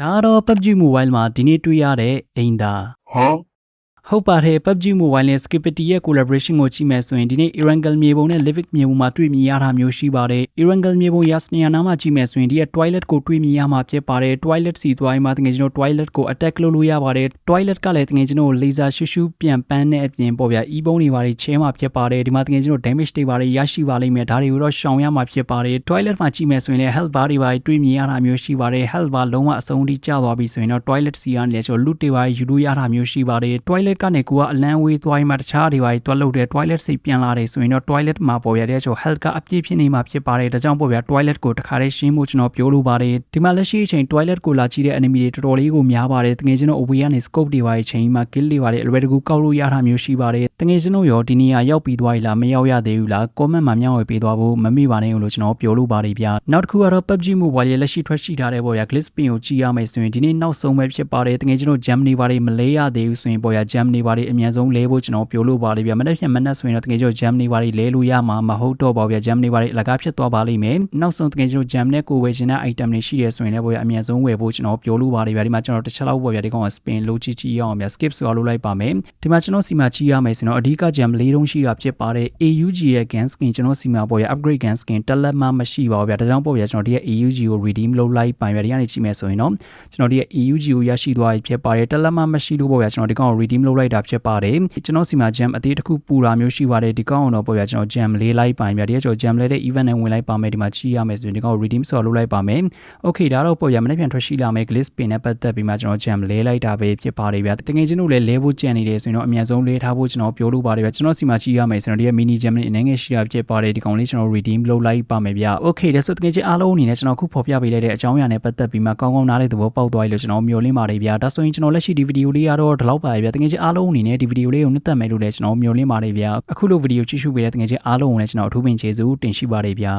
ဒါကတော့ PUBG Mobile မှာဒီနေ့တွေ့ရတဲ့အိမ်သာ Huh? ဟုတ်ပါတယ် PUBG Mobile နဲ့ Skipity ရဲ့ collaboration ကိုကြည့်မယ်ဆိုရင်ဒီနေ့ Erangel မြေပုံနဲ့ Livik မြေပုံမှာတွေ့မြင်ရတာမျိုးရှိပါတယ် Erangel မြေပုံ Yasnia နားမှာကြည့်မယ်ဆိုရင်ဒီရဲ့ Twilight ကိုတွေ့မြင်ရမှာဖြစ်ပါတယ် Twilight စီသွားရင်မှတကယ်ကျွန်တော် Twilight ကို attack လုပ်လို့ရပါတယ် Twilight ကလည်းတကယ်ကျွန်တော် laser ရှူရှူပြန်ပန်းတဲ့အပြင်ပေါ့ဗျာ e ဘုံတွေပါတယ်ချဲမှာဖြစ်ပါတယ်ဒီမှာတကယ်ကျွန်တော် damage တွေပါတယ်ရရှိပါလိမ့်မယ်ဒါတွေကိုတော့ရှောင်ရမှာဖြစ်ပါတယ် Twilight မှာကြည့်မယ်ဆိုရင်လည်း health bar တွေပါတွေ့မြင်ရတာမျိုးရှိပါတယ် health bar လုံးဝအဆုံးထိကျသွားပြီဆိုရင်တော့ Twilight စီကနေလည်းကျွန်တော် loot တွေပါယူလို့ရတာမျိုးရှိပါတယ် Twilight ကနေကိုကအလန်းဝေးသွားရင်မှတခြားတွေပါတွက်လို့တဲ့ Twilight စိတ်ပြန်လာတယ်ဆိုရင်တော့ Twilight မှာပေါ်ရတဲ့ကျွန်တော် health ကအပြည့်ဖြစ်နေမှာဖြစ်ပါတယ်ဒါကြောင့်ပေါ့ဗျာ Twilight ကိုတခါတည်းရှင်းဖို့ကျွန်တော်ပြောလိုပါတယ်ဒီမှာလက်ရှိအချိန် Twilight ကိုလာကြည့်တဲ့ enemy တွေတော်တော်လေးကိုများပါတယ်တကယ်ကျွန်တော်အဝေးကနေ scope တွေပါချိန်မှာ kill တွေပါတယ်အလွယ်တကူကောက်လို့ရတာမျိုးရှိပါတယ် တကယ်ကျွန်တော်ရောဒီနေရာရောက်ပြီးသွားပြီလားမရောက်ရသေးဘူးလား comment မှာမျှဝေပေးသွားဖို့မမေ့ပါနဲ့လို့ကျွန်တော်ပြောလိုပါတယ်ဗျာနောက်တစ်ခုကတော့ PUBG Mobile ရဲ့လက်ရှိထွက်ရှိထားတဲ့ပေါ့ဗျာ glitch spin ကိုကြည့်ရမယ်ဆိုရင်ဒီနေ့နောက်ဆုံးပဲဖြစ်ပါတယ်တကယ်ကျွန်တော် jam နေပါတယ်မလဲရသေးဘူးဆိုရင်ပေါ့ဗျာ jam နေပါတယ်အများဆုံးလဲဖို့ကျွန်တော်ပြောလိုပါတယ်ဗျာမနေ့ပြန်မနေ့ဆိုရင်တော့တကယ်ကျွန်တော် jam နေပါတယ်လဲလို့ရမှာမဟုတ်တော့ပါဗျာ jam နေပါတယ်အလကားဖြစ်သွားပါလိမ့်မယ်နောက်ဆုံးတကယ်ကျွန်တော် jam နဲ့ကိုဝယ်ချင်တဲ့ item တွေရှိတယ်ဆိုရင်လည်းပေါ့ဗျာအများဆုံးဝယ်ဖို့ကျွန်တော်ပြောလိုပါတယ်ဗျာဒီမှာကျွန်တော်တစ်ချက်လောက်ပေါ့ဗျာဒီကောင်က spin လို့ကြည့်ကြည့်ရအောင်ဗျာ skip ဆိုလုပ်လိုက်ပါမယ်ဒီမှာကျွန်တော်စီမှာကြည့်ရမယ်ဆိုတော့အဓိက jam ၄တုံးရှိတာဖြစ်ပါတယ် AUG ရဲ့ gun skin ကျွန်တော်စီမှာပေါ့ဗျာ upgrade gun skin တက်လက်မှမရှိပါဘူးဗျာဒါကြောင့်ပေါ့ဗျာကျွန်တော်ဒီရဲ့ AUG ကို redeem လုပ်လိုက်ပါဗျာဒီကနေကြည့်မယ်ဆိုရင်တော့ကျွန်တော်ဒီရဲ့ AUG ကိုရရှိသွားပြီဖြစ်ပါတယ်တက်လက်မှမရှိလို့ပေါ့ဗျာကျွန်တော်ဒီကောင်ကို redeem လုပ်လိုက်တာဖြစ်ပါတယ်ကျွန်တော်စီမှာ jam အသေးတစ်ခုပူတာမျိုးရှိပါတယ်ဒီကောင်ကတော့ပေါ့ဗျာကျွန်တော် jam လေးလိုက်ပါဗျာဒီကကျွန်တော် jam လေးတဲ့ event နဲ့ဝင်လိုက်ပါမယ်ဒီမှာကြည့်ရမယ်ဆိုရင်ဒီကောင်ကို redeem ဆိုလုပ်လိုက်ပါမယ် okay ဒါတော့ပေါ့ဗျာမနေ့ပြန်ထွက်ရှိလာမယ် glitch pin နဲ့ပတ်သက်ပြီးမှကျွန်တော် jam လဲလိုက်တာပဲဖြစ်ပါတယ်ဗျာတကယ်ချင်းတို့လည်းလဲဖို့ကြံနေတယ်ဆိုရင်တော့အများဆုံးလဲထားဖို့ကျွန်တော်ပြောလို့ပါတယ်ဗျာကျွန်တော်စီမှာကြည့်ရမယ်ဆိုတော့ဒီရဲ့ mini jam နဲ့အနေငယ်ရှိတာဖြစ်ပါတယ်ဒီကောင်လေးကျွန်တော် redeem လုပ်လိုက်ပါမယ်ဗျာ okay ဒါဆိုတကယ်ချင်းအားလုံးအနေနဲ့ကျွန်တော်ခုဖော်ပြပေးလိုက်တဲ့အကြောင်းအရာနဲ့ပတ်သက်ပြီးမှကောင်းကောင်းနားလည်သဘောပေါက်သွားပြီလို့ကျွန်တော်မျှော်လင့်ပါတယ်ဗျာဒါဆိုရင်ကျွန်တော်လက်ရှိဒီဗီဒီယိုလေးကတော့ဒီလောက်ပါပဲဗျာတကယ်ချင်းအားလုံးအနေနဲ့ဒီဗီဒီယိုလေးကိုနှစ်သက်မယ်လို့လည်းကျွန်တော်မျှော်လင့်ပါတယ်ဗျာအခုလိုဗီဒီယိုကြည့်ရှုပေးတဲ့တကယ်ချင်းအားလုံးကိုလည်းကျွန်တော်အထူးပင်ကျေးဇူးတင်ရှိပါတယ်ဗျာ